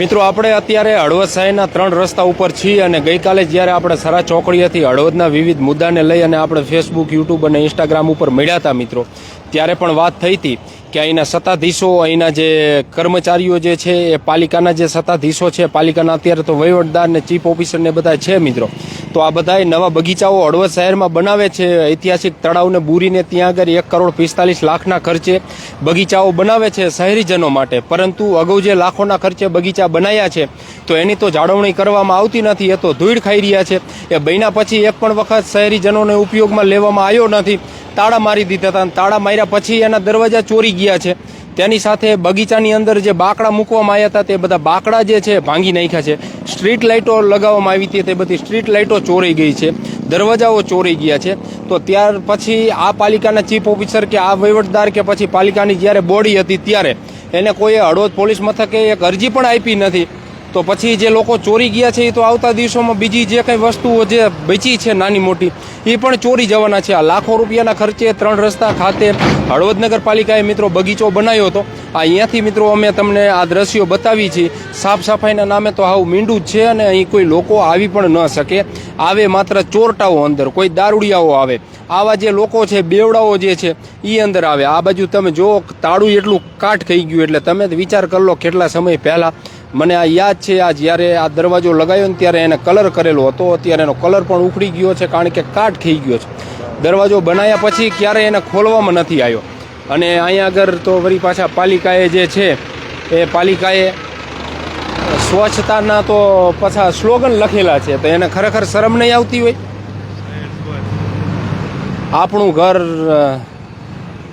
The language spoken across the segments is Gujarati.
મિત્રો, આપણે અત્યારે હળવદ શહેરના ત્રણ રસ્તા ઉપર છીએ અને ગઈકાલે જ્યારે આપણે સરા ચોકડીએથી હળવદના વિવિધ મુદ્દાને લઈ અને આપણે ફેસબુક યુટ્યુબ અને ઇન્સ્ટાગ્રામ ઉપર મળ્યા હતા મિત્રો, ત્યારે પણ વાત થઈ હતી કે અહીંના સત્તાધીશો, અહીંના જે કર્મચારીઓ જે છે, એ પાલિકાના જે સત્તાધીશો છે, પાલિકાના અત્યારે તો વહીવટદાર ને ચીફ ઓફિસર ને બધા છે મિત્રો. તો આ બધાએ નવા બગીચાઓ હળવદ શહેરમાં બનાવે છે. ઐતિહાસિક તળાવને બૂરીને ત્યાં આગળ એક કરોડ પિસ્તાલીસ લાખના ખર્ચે બગીચાઓ બનાવે છે શહેરીજનો માટે. પરંતુ અગાઉ જે લાખોના ખર્ચે બગીચા બનાવ્યા છે, તો એની તો જાળવણી કરવામાં આવતી નથી, એ તો ધૂળ ખાઈ રહ્યા છે. એ બન્યા પછી એક પણ વખત શહેરીજનોને ઉપયોગમાં લેવામાં આવ્યો નથી. તાળા મારી દીધા હતા તાળા માર્યા પછી એના દરવાજા ચોરી ગયા છે. તેની સાથે બગીચાની અંદર જે બાકડા મૂકવામાં આવ્યા હતા તે બધા બાકડા જે છે ભાંગી નાખ્યા છે. સ્ટ્રીટ લાઇટો લગાવવામાં આવી હતી તે બધી સ્ટ્રીટ લાઇટો ચોરી ગઈ છે. દરવાજાઓ ચોરી ગયા છે. તો ત્યાર પછી આ પાલિકાના ચીફ ઓફિસર કે આ વહીવટદાર કે પછી પાલિકાની જ્યારે બોડી હતી ત્યારે એને કોઈએ હળવદ પોલીસ મથકે એક અરજી પણ આપી નથી. તો પછી જે લોકો ચોરી ગયા છે એ તો આવતા દિવસોમાં બીજી જે કંઈ વસ્તુઓ જે બચી છે નાની મોટી, એ પણ ચોરી જવાના છે. આ લાખો રૂપિયાના ખર્ચે ત્રણ રસ્તા ખાતે હળવદ નગરપાલિકાએ મિત્રો બગીચો બનાવ્યો હતો. આ અહીંયાથી મિત્રો અમે તમને આ દ્રશ્યો બતાવી છીએ. સાફ સફાઈના નામે તો આવું મીંડું જ છે અને અહીં કોઈ લોકો આવી પણ ન શકે. આવે માત્ર ચોરટાઓ અંદર, કોઈ દારૂડિયાઓ આવે. આવા જે લોકો છે, બેવડાઓ જે છે એ અંદર આવે. આ બાજુ તમે જો તાળું એટલું કાટ થઈ ગયું એટલે તમે વિચાર કરી લો કેટલા સમય પહેલા મને આ યાદ છે, આ જ્યારે આ દરવાજો લગાવ્યો ને ત્યારે એને કલર કરેલો હતો. અત્યારે એનો કલર પણ ઉખડી ગયો છે, કારણ કે કાટ થઈ ગયો છે. દરવાજો બનાવ્યા પછી ક્યારે એને ખોલવામાં નથી આવ્યો. અને અહીંયા આગળ તો વળી પાછા પાલિકાએ જે છે, એ પાલિકાએ સ્વચ્છતાના તો પાછા સ્લોગન લખેલા છે, તો એને ખરેખર શરમ નહીં આવતી હોય? આપણું ઘર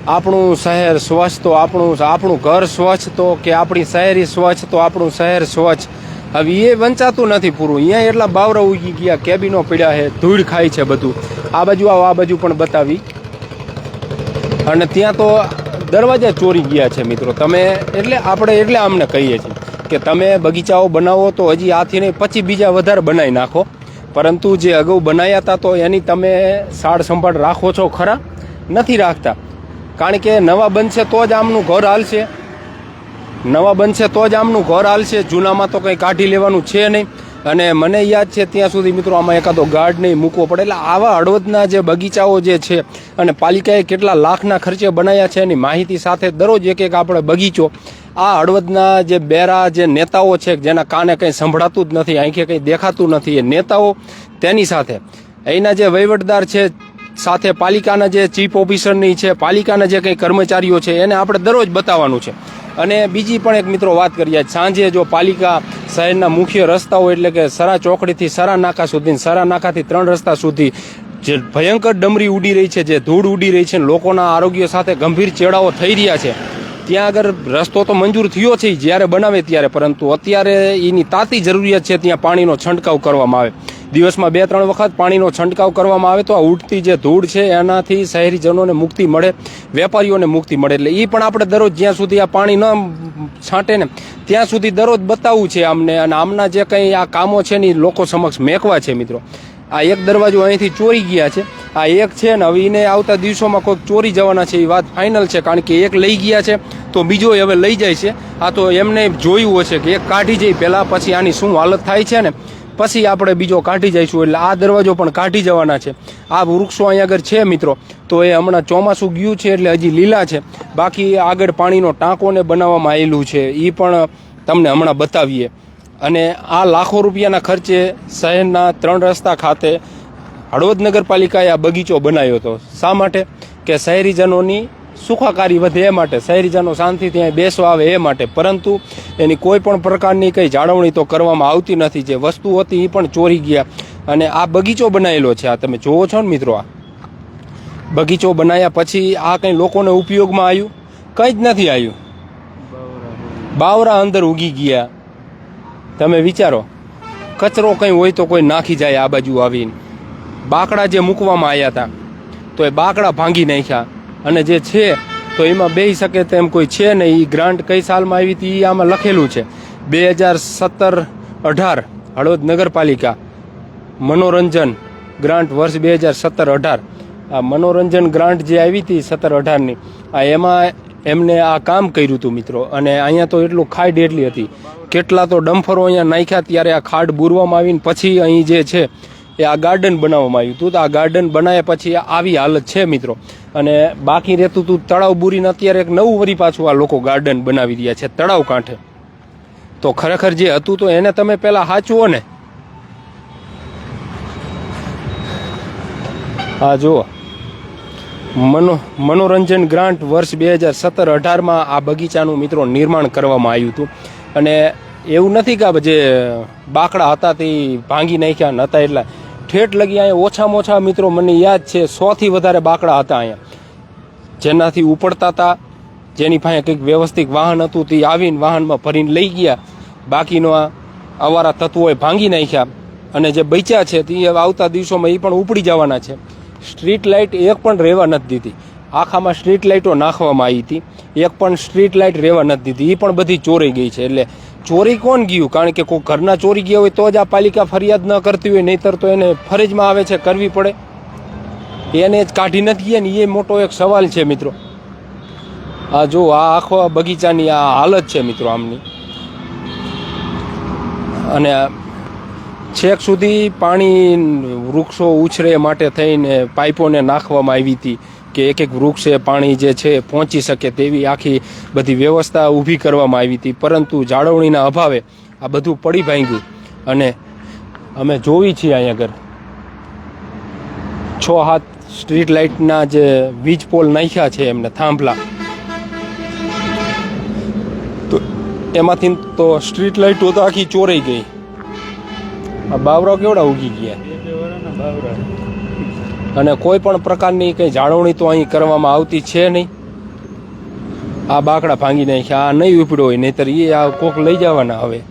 આપણું શહેર સ્વચ્છ તો આપણું આપણું ઘર સ્વચ્છ તો કે આપણી શહેરી સ્વચ્છ તો આપણું શહેર સ્વચ્છ? હવે એ વંચાતું નથી પૂરું. અહીંયા એટલા બાવરા ઉગી ગયા, કેબિનો પીડ્યા છે ધૂળ ખાય છે બધું. આ બાજુ આવો, આ બાજુ પણ બતાવી. અને ત્યાં તો દરવાજા ચોરી ગયા છે મિત્રો. તમે એટલે આપણે એટલે અમને કહીએ છીએ કે તમે બગીચાઓ બનાવો તો હજી આથી નહીં, પછી બીજા વધારે બનાવી નાખો. પરંતુ જે અગાઉ બનાવ્યા હતા તો એની તમે સાડ સંભાળ રાખો છો ખરા? નથી રાખતા. કારણ કે નવા બનશે તો જ આમનું ઘર હાલશે. નવા બનશે તો જ આમનું ઘર હાલશે. જૂનામાં તો કંઈ કાઢી લેવાનું છે નહીં. અને મને યાદ છે ત્યાં સુધી મિત્રો આમાં એકાદો ગાર્ડ નહીં મૂકવો પડે. એટલે આવા હળવદના જે બગીચાઓ જે છે અને પાલિકાએ કેટલા લાખના ખર્ચે બનાવ્યા છે એની માહિતી સાથે દરરોજ એક એક આપણે બગીચો. આ હળવદના જે બેરા જે નેતાઓ છે જેના કાને કંઈ સંભળાતું જ નથી, આંખે કંઈ દેખાતું નથી એ નેતાઓ તેની સાથે. અહીંના જે વહીવટદાર છે સાથે પાલિકાના જે ચીફ ઓફિસરની છે, પાલિકાના જે કંઈ કર્મચારીઓ છે, એને આપણે દરરોજ બતાવવાનું છે. અને બીજી પણ એક મિત્રો વાત કરીએ સાંજે જો પાલિકા શહેરના મુખ્ય રસ્તાઓ એટલે કે સરા ચોકડીથી સરા નાકા સુધી સરા નાકાથી ત્રણ રસ્તા સુધી જે ભયંકર ડમરી ઉડી રહી છે, જે ધૂળ ઉડી રહી છે લોકોના આરોગ્ય સાથે ગંભીર ચેડાઓ થઈ રહ્યા છે. ત્યાં આગળ રસ્તો તો મંજૂર થયો છે જ્યારે બનાવે ત્યારે, પરંતુ અત્યારે એની તાતી જરૂરિયાત છે ત્યાં પાણીનો છંટકાવ કરવામાં આવે. દિવસમાં બે, ત્રણ વખત પાણીનો છંટકાવ કરવામાં આવે તો આ ઉડતી જે ધૂળ છે, એનાથી શહેરીજનોને મુક્તિ મળે, વેપારીઓને મુક્તિ મળે. એટલે એ પણ આપણે દરરોજ જ્યાં સુધી આ પાણી ન છાંટે ને, ત્યાં સુધી દરરોજ બતાવવું છે આમને. અને આમના જે કંઈ આ કામો છે ને લોકો સમક્ષ મેકવા છે મિત્રો. આ એક દરવાજો અહીંથી ચોરી ગયા છે. આ એક છે ને હવે એને આવતા દિવસોમાં કોઈક ચોરી જવાના છે એ વાત ફાઇનલ છે. કારણ કે એક લઈ ગયા છે, તો બીજો હવે લઈ જાય છે. આ તો એમને જોયું હશે કે એક કાઢી જઈ પહેલાં પછી આની શું હાલત થાય છે ને પછી આપણે બીજો કાઢી જઈશું એટલે આ દરવાજો પણ કાઢી જવાના છે. આ વૃક્ષો અહીંયા આગળ છે મિત્રો. તો એ હમણાં ચોમાસું ગયું છે એટલે હજી લીલા છે. બાકી આગળ પાણીનો ટાંકોને બનાવવામાં આવેલું છે. એ પણ તમને હમણાં બતાવીએ. અને આ લાખો રૂપિયાના ખર્ચે શહેરના ત્રણ રસ્તા ખાતે હળવદ નગરપાલિકાએ આ બગીચો બનાવ્યો હતો. શા માટે? કે શહેરીજનોની સુખાકારી વધે એ માટે શહેરીજનો શાંતિથી અહીં બેસવા આવે એ માટે. પરંતુ એની કોઈ પણ પ્રકારની કંઈ જાળવણી તો કરવામાં આવતી નથી. જે વસ્તુ હતી એ પણ ચોરી ગયા. અને આ બગીચો બનાવેલો છે. આ તમે જોવો છો ને મિત્રો આ. બગીચો બનાવ્યા પછી આ કંઈ લોકોને ઉપયોગમાં આવ્યું? કંઈ જ નથી આવ્યું. બાવરા અંદર ઉગી ગયા. તમે વિચારો. કચરો કંઈ હોય તો કોઈ નાખી જાય આ બાજુ આવીને. બાકડા જે મૂકવામાં આવ્યા હતા, તો એ બાકડા ભાંગી નાખ્યા. અને જે છે, તો એમાં બેહી શકે તેમ કોઈ છે નહીં. એ ગ્રાન્ટ કઈ સાલમાં આવી હતી એ આમાં લખેલું છે. બે હજાર સત્તર અઢાર, હળવદ નગરપાલિકા. મનોરંજન ગ્રાન્ટ વર્ષ બે હજાર સત્તર અઢાર. આ મનોરંજન ગ્રાન્ટ જે આવી હતી, સત્તર અઢારની, આ એમાં એમને આ કામ કર્યું હતું મિત્રો. અને અહીંયા તો એટલું ખાડ એટલી હતી. કેટલા તો ડમ્ફરો અહીંયા નાખ્યા ત્યારે આ ખાડ બુરવામાં આવીને પછી અહીં જે છે, એ આ ગાર્ડન બનાવવામાં આવ્યું હતું. તો આ ગાર્ડન બનાવ્યા પછી આવી હાલત છે મિત્રો. અને બાકી રહેતું હતું તળાવ બુરીને અત્યારે એક નવું વરી પાછું આ લોકો ગાર્ડન બનાવી રહ્યા છે, તળાવ કાંઠે. તો ખરેખર જે હતું તો એને તમે પહેલાં સાચવો ને. હા જુઓ. મનો, મનોરંજન ગ્રાન્ટ વર્ષ બે હજાર સત્તર અઢારમાં આ બગીચાનું મિત્રો નિર્માણ કરવામાં આવ્યું હતું. અને એવું નથી કે જે બાકડા હતા તે ભાંગી નાખ્યા નહોતા એટલા. ઠેઠ લગી અહીંયા ઓછામાં ઓછા મિત્રો મને યાદ છે સોથી વધારે બાકડા હતા અહીંયા. જેનાથી ઉપડતા હતા. જેની પાસે કંઈક વ્યવસ્થિત વાહન હતું, તે આવીને વાહનમાં ભરીને લઈ ગયા. બાકીનો આ અવારા તત્વોએ ભાંગી નાખ્યા અને જે બચ્યા છે, તે આવતા દિવસોમાં એ પણ ઉપડી જવાના છે. સ્ટ્રીટ લાઇટ એક પણ રહેવા નથી દીધી. આખામાં સ્ટ્રીટ લાઇટો નાખવામાં આવી હતી. એક પણ સ્ટ્રીટ લાઇટ રહેવા નથી દીધી. એ પણ બધી ચોરી ગઈ છે. એટલે ચોરી કોણ ગયું? કારણ કે કોઈ ઘરના ચોરી ગયા હોય તો જ આ પાલિકા ફરિયાદ ન કરતી હોય, નહીતર તો એને ફરજમાં આવે છે, કરવી પડે. એને જ કાઢી નથી ગયા ને એ મોટો એક સવાલ છે મિત્રો. આ જો આ આખો બગીચાની આ હાલત છે મિત્રો આમની. અને છેક સુધી પાણી વૃક્ષો ઉછરે માટે થઈને પાઇપોને નાખવામાં આવી હતી કે એક એક વૃક્ષે પાણી જે છે પહોંચી શકે તેવી આખી બધી વ્યવસ્થા ઊભી કરવામાં આવી હતી. પરંતુ જાળવણીના અભાવે આ બધું પડી ભાંગ્યું. અને અમે જોઈ છીએ અહીંયા આગળ. છ હાથ સ્ટ્રીટ લાઇટના જે વીજ પોલ નાખ્યા છે એમને થાંભલા. તો એમાંથી તો સ્ટ્રીટ લાઇટો તો આખી ચોરાઈ ગઈ. આ બાવરા કેવડા ઉગી ગયા? અને કોઈ પણ પ્રકારની કંઈ જાળવણી તો અહીં કરવામાં આવતી છે નહીં? આ બાકડા ભાંગી નાખ્યા, આ નહીં ઉપડ્યો હોય, નહીતર એ આ કોક લઈ જવાના હવે.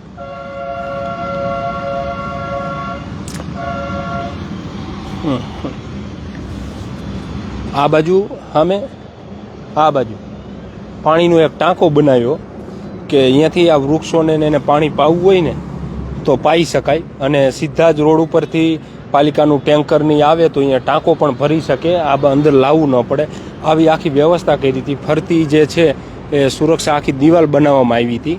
હમ. આ બાજુ સામે આ બાજુ. પાણીનો એક ટાંકો બનાવ્યો કે અહીંયાથી આ વૃક્ષોને એને પાણી પાવું હોય ને, તો પાઈ શકાય. અને સીધા જ રોડ ઉપરથી પાલિકાનું ટેન્કરની આવે તો અહીંયા ટાંકો પણ ભરી શકે, આ અંદર લાવવું ન પડે. આવી આખી વ્યવસ્થા કરી હતી. ફરતી જે છે એ સુરક્ષા આખી દિવાલ બનાવવામાં આવી હતી.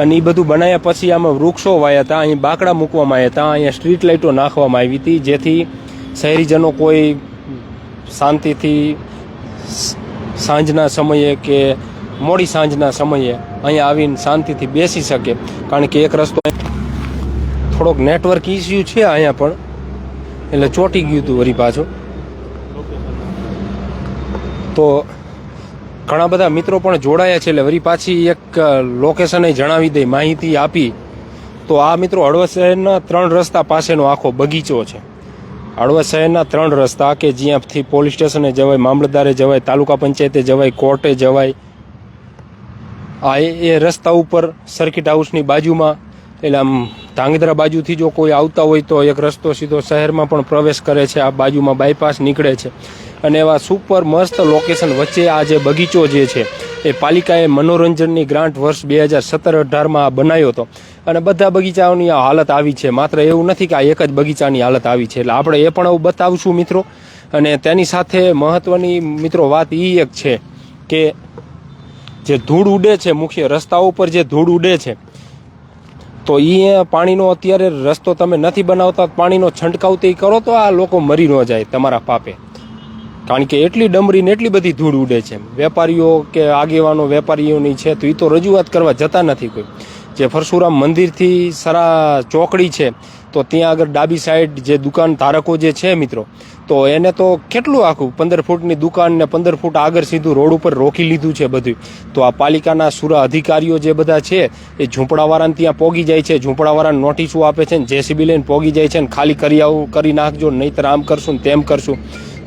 અને એ બધું બનાવ્યા પછી આમાં વૃક્ષો વાયા હતા, અહીં બાકડા મૂકવામાં આવ્યા હતા, અહીંયા સ્ટ્રીટ લાઇટો નાખવામાં આવી હતી, જેથી શહેરીજનો કોઈ શાંતિથી સાંજના સમયે કે મોડી સાંજના સમયે અહીંયા આવીને શાંતિથી બેસી શકે. કારણ કે એક રસ્તો થોડોક નેટવર્ક ઇસ્યુ છે અહીંયા પણ. એટલે ચોટી ગયું હતું વળી પાછું. તો ઘણા બધા મિત્રો પણ જોડાયા છે એટલે વળી પાછી એક લોકેશને જણાવી દઈ માહિતી આપી. તો આ મિત્રો હળવદ શહેરના ત્રણ રસ્તા પાસેનો આખો બગીચો છે. હળવદ શહેરના ત્રણ રસ્તા કે જ્યાંથી પોલીસ સ્ટેશને જવાય, મામલતદારે જવાય, તાલુકા પંચાયતે જવાય, કોર્ટે જવાય, આ એ એ રસ્તા ઉપર સર્કિટ હાઉસની બાજુમાં, એટલે આમ ધાંગધ્રા બાજુથી જો કોઈ આવતા હોય તો એક રસ્તો સીધો શહેરમાં પણ પ્રવેશ કરે છે, આ બાજુમાં બાયપાસ નીકળે છે. અને એવા સુપર મસ્ત લોકેશન વચ્ચે આ જે બગીચો જે છે, એ પાલિકાએ મનોરંજનની ગ્રાન્ટ વર્ષ બે હજાર સત્તર અઢારમાં બનાવ્યો હતો. અને બધા બગીચાઓની આ હાલત આવી છે. માત્ર એવું નથી કે આ એક જ બગીચાની હાલત આવી છે. એટલે આપણે એ પણ બતાવશું મિત્રો. અને તેની સાથે મહત્વની મિત્રો વાત એ એક છે કે જે ધૂળ ઉડે છે, મુખ્ય રસ્તાઓ ઉપર જે ધૂળ ઉડે છે, તો એ પાણીનો અત્યારે રસ્તો તમે નથી બનાવતા, પાણીનો છંટકાવ તે કરો તો આ લોકો મરી ન જાય તમારા પાપે. કારણ કે એટલી ડમરી ને એટલી બધી ધૂળ ઉડે છે વેપારીઓ કે આગેવાનો, વેપારીઓની છે, તો એ તો રજૂઆત કરવા જતા નથી કોઈ. જે પરશુરામ મંદિરથી સરા ચોકડી છે, તો ત્યાં આગળ ડાબી સાઈડ જે દુકાન ધારકો જે છે મિત્રો, તો એને તો કેટલું આખું પંદર ફૂટની દુકાન ને પંદર ફૂટ આગળ સીધું રોડ ઉપર રોકી લીધું છે બધું. તો આ પાલિકાના સુરા અધિકારીઓ જે બધા છે, એ ઝૂંપડાવાળાને ત્યાં પોગી જાય છે, ઝૂંપડાવાળાને નોટિસો આપે છે ને જેસીબી લઈને પોગી જાય છે ને ખાલી કરી આવું, કરી નાખજો, નહીંતર આમ કરશું ને તેમ કરશું.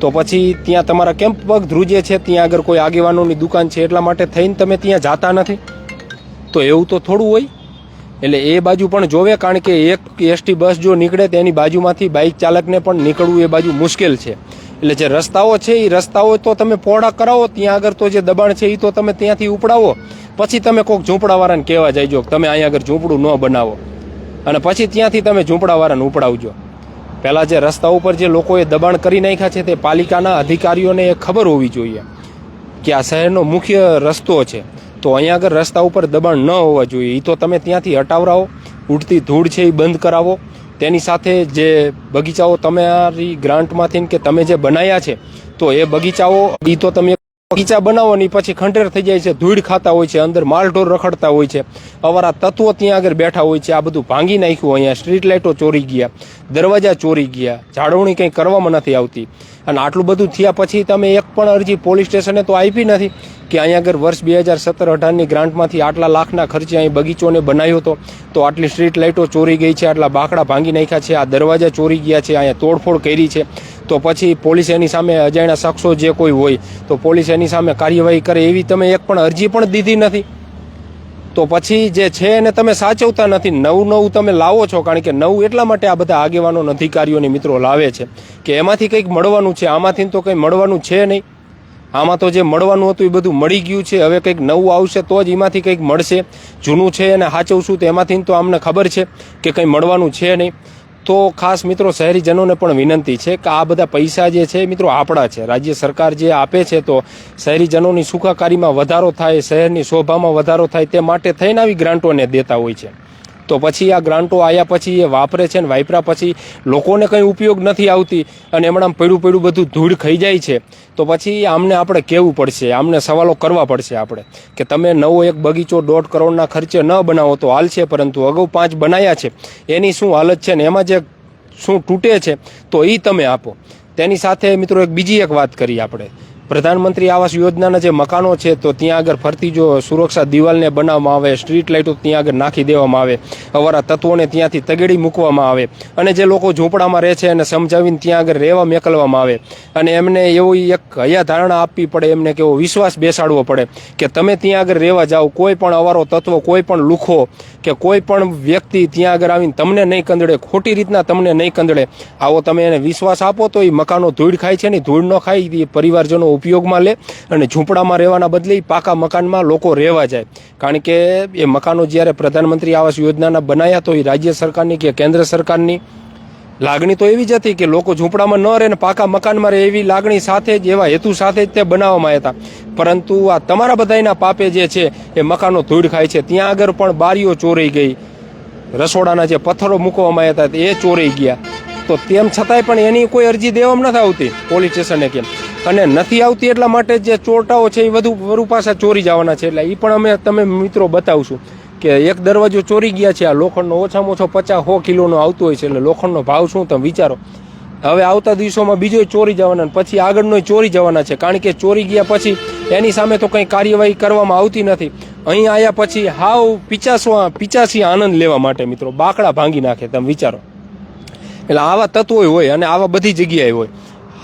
તો પછી ત્યાં તમારા કેમ પગ ધ્રુજે છે, ત્યાં આગળ કોઈ આગેવાનોની દુકાન છે, એટલા માટે થઈને તમે ત્યાં જાતા નથી. તો એવું તો થોડું હોય. એટલે એ બાજુ પણ જોવે, કારણ કે એક એસટી બસ જો નીકળે તેની બાજુમાંથી બાઇક ચાલકને પણ નીકળવું એ બાજુ મુશ્કેલ છે. એટલે જે રસ્તાઓ છે, એ રસ્તાઓ તો તમે પહોળા કરાવો, ત્યાં આગળ તો જે દબાણ છે, એ તો તમે ત્યાંથી ઉપડાવો. પછી તમે કોઈક ઝૂંપડાવાળાને કહેવા જાયજો જો તમે અહીંયા આગળ ઝૂંપડું ન બનાવો. અને પછી ત્યાંથી તમે ઝૂંપડાવાળાને ઉપડાવજો. પહેલાં જે રસ્તા ઉપર જે લોકોએ દબાણ કરી નાખ્યા છે તે પાલિકાના અધિકારીઓને એ ખબર હોવી જોઈએ કે આ શહેરનો મુખ્ય રસ્તો છે. તો અહીંયા આગળ રસ્તા ઉપર દબાણ ન હોવા જોઈએ. એ તો તમે ત્યાંથી હટાવરાવો, ઉડતી ધૂળ છે એ બંધ કરાવો. તેની સાથે જે બગીચાઓ તમારી ગ્રાન્ટમાંથી કે તમે જે બનાવ્યા છે, તો એ બગીચાઓ એ તો તમે બગીચા બનાવવાની પછી ખંડેર થઈ જાય છે, ધૂળ ખાતા હોય છે, અંદર માલઢોર રખડતા હોય છે. અવારા તત્વો ત્યાં આગળ બેઠા હોય છે, આ બધું ભાંગી નાખ્યું અહીંયા સ્ટ્રીટ લાઇટો ચોરી ગયા, દરવાજા ચોરી ગયા જાળવણી કંઈ કરવામાં નથી આવતી. અને આટલું બધું થયા પછી તમે એક પણ અરજી પોલીસ સ્ટેશને તો આપી નથી કે અહીંયા આગળ વર્ષ બે હજાર સત્તર અઢારની ગ્રાન્ટમાંથી આટલા લાખના ખર્ચે અહીં બગીચોને બનાવ્યો હતો, તો આટલી સ્ટ્રીટ લાઇટો ચોરી ગઈ છે, આટલા બાકડા ભાંગી નાખ્યા છે, આ દરવાજા ચોરી ગયા છે, અહીંયા તોડફોડ કરી છે. તો પછી પોલીસ એની સામે અજાણ્યા શખ્સો જે કોઈ હોય, તો પોલીસ એની સામે કાર્યવાહી કરે એવી તમે એક પણ અરજી પણ દીધી નથી. તો પછી જે છે એને તમે સાચવતા નથી. નવું નવું તમે લાવો છો, કારણ કે નવું એટલા માટે આ બધા આગેવાનો અને અધિકારીઓને મિત્રો લાવે છે કે એમાંથી કંઈક મળવાનું છે. આમાંથી તો કંઈ મળવાનું છે નહીં. આમાં તો જે મળવાનું હતું એ બધું મળી ગયું છે. હવે કંઈક નવું આવશે તો જ એમાંથી કંઈક મળશે. જૂનું છે એને સાચવશું તો એમાંથી તો અમને ખબર છે કે કંઈ મળવાનું છે નહીં. તો ખાસ મિત્રો શહેરીજનોને પણ વિનંતી છે કે આ બધા પૈસા જે છે મિત્રો આપણા છે. રાજ્ય સરકાર જે આપે છે તો શહેરીજનોની સુખાકારીમાં વધારો થાય, શહેરની શોભામાં વધારો થાય તે માટે થઈને આવી ગ્રાન્ટોને દેતા હોય છે. તો પછી આ ગ્રાન્ટો આવ્યા પછી એ વાપરે છે ને વાપરા પછી લોકોને કંઈ ઉપયોગ નથી આવતી અને એમણામ પડ્યું પડ્યું બધું ધૂળ ખાઈ જાય છે. તો પછી આમને આપણે કહેવું પડશે? આમને સવાલો કરવા પડશે આપણે કે તમે નવો એક બગીચો દોઢ કરોડના ખર્ચે ન બનાવો તો હાલશે પરંતુ અગાઉ પાંચ બનાવ્યા છે. એની શું હાલત છે ને એમાં જે શું તૂટે છે તો એ તમે આપો. તેની સાથે મિત્રો એક બીજી એક વાત કરી આપણે. પ્રધાનમંત્રી આવાસ યોજનાના જે મકાનો છે, તો ત્યાં આગળ ફરતી જો સુરક્ષા દિવાલને બનાવવામાં આવે, સ્ટ્રીટ લાઇટો ત્યાં આગળ નાખી દેવામાં આવે, અવારા તત્વોને ત્યાંથી તગેડી મૂકવામાં આવે અને જે લોકો ઝૂંપડામાં રહે છે એને સમજાવીને ત્યાં આગળ રહેવા મેકલવામાં આવે. અને એમને એવી એક હયાધારણા આપવી પડે, એમને કેવો વિશ્વાસ બેસાડવો પડે કે તમે ત્યાં આગળ રહેવા જાઓ, કોઈ પણ અવારો તત્વો, કોઈ પણ લુખો કે કોઈ પણ વ્યક્તિ ત્યાં આગળ આવીને તમને નહીં કંદડે, ખોટી રીતના તમને નહીં કંદડે. આવો તમે એને વિશ્વાસ આપો તો એ મકાનો ધૂળ ખાય છે ને, ધૂળ ન ખાય એ પરિવારજનો ઉપયોગમાં લે અને ઝૂંપડામાં રહેવાના બદલે પાકા મકાનમાં લોકો રહેવા જાય. કારણ કે એ મકાનો જ્યારે પ્રધાનમંત્રી આવાસ યોજનાના બનાવ્યા તો એ રાજ્ય સરકારની કે કેન્દ્ર સરકારની લાગણી તો એવી જ હતી કે લોકો ઝૂંપડામાં ન રહે ને પાકા મકાનમાં રહે એવી લાગણી સાથે જ, એવા હેતુ સાથે જ તે બનાવવામાં હતા. પરંતુ આ તમારા બધાના પાપે જે છે, એ મકાનો ધૂળ ખાય છે. ત્યાં આગળ પણ બારીઓ ચોરાઈ ગઈ. રસોડાના જે પથ્થરો મૂકવામાં આવ્યા હતા, એ ચોરાઈ ગયા. તો તેમ છતાંય પણ એની કોઈ અરજી દેવામાં નથી આવતી પોલીસ સ્ટેશને કેમ અને નથી આવતી એટલા માટે જે ચોરટાઓ છે એ વધુ વરુ પાછા ચોરી જવાના છે. એટલે એ પણ અમે તમે મિત્રો બતાવશું કે એક દરવાજો ચોરી ગયા છે, આ લોખંડનો ઓછામાં ઓછો પચાસ સો કિલોનો આવતો હોય છે. એટલે લોખંડનો ભાવ શું તમે વિચારો. હવે આવતા દિવસોમાં બીજો ચોરી જવાના પછી આગળનો ચોરી જવાના છે. કારણ કે ચોરી ગયા પછી એની સામે તો કંઈ કાર્યવાહી કરવામાં આવતી નથી. અહીં આવ્યા પછી હાવ પિચાસવા, પિચાસી આનંદ લેવા માટે મિત્રો. બાકડા ભાંગી નાખે, તમે વિચારો. એટલે આવા તત્વો હોય અને આવા બધી જગ્યાએ હોય.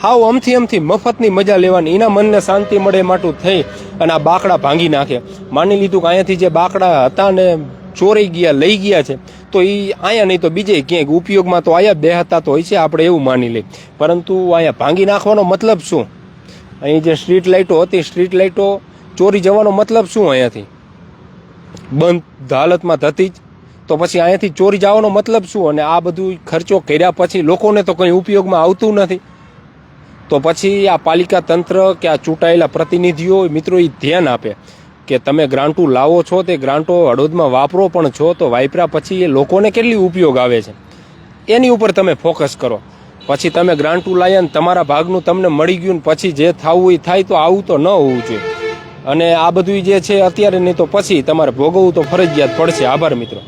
હાવ અમથી અમથી મફતની મજા લેવાની. એના મનને શાંતિ મળે માટું થઈ અને આ બાકડા ભાંગી નાખે. માની લીધું કે અહીંયાથી જે બાકડા હતા ને ચોરી ગયા, લઈ ગયા છે, તો એ અહીંયા નહીં તો બીજે ક્યાંક ઉપયોગમાં તો આયા બે હતા તો હોય છે, આપણે એવું માની લઈએ. પરંતુ અહીંયા ભાંગી નાખવાનો મતલબ શું? અહીં જે સ્ટ્રીટ લાઇટો હતી, સ્ટ્રીટ લાઇટો ચોરી જવાનો મતલબ શું અહીંયાથી? બંધ હાલતમાં થતી જ. તો પછી અહીંયાથી ચોરી જવાનો મતલબ શું? અને આ બધું ખર્ચો કર્યા પછી લોકોને તો કંઈ ઉપયોગમાં આવતું નથી. તો પછી આ પાલિકા તંત્ર કે આ ચૂંટાયેલા પ્રતિનિધિઓ મિત્રો એ ધ્યાન આપે કે તમે ગ્રાન્ટો લાવો છો, તે ગ્રાન્ટો હળોદમાં વાપરો પણ છો, તો વાપર્યા પછી એ લોકોને કેટલી ઉપયોગ આવે છે? એની ઉપર તમે ફોકસ કરો. પછી તમે ગ્રાન્ટો લાયા ને તમારા ભાગનું તમને મળી ગયું ને પછી જે થવું એ થાય, તો આવું તો ન હોવું જોઈએ. અને આ બધું જે છે અત્યારે નહીં તો પછી તમારે ભોગવવું તો ફરજિયાત પડશે. આભાર મિત્રો.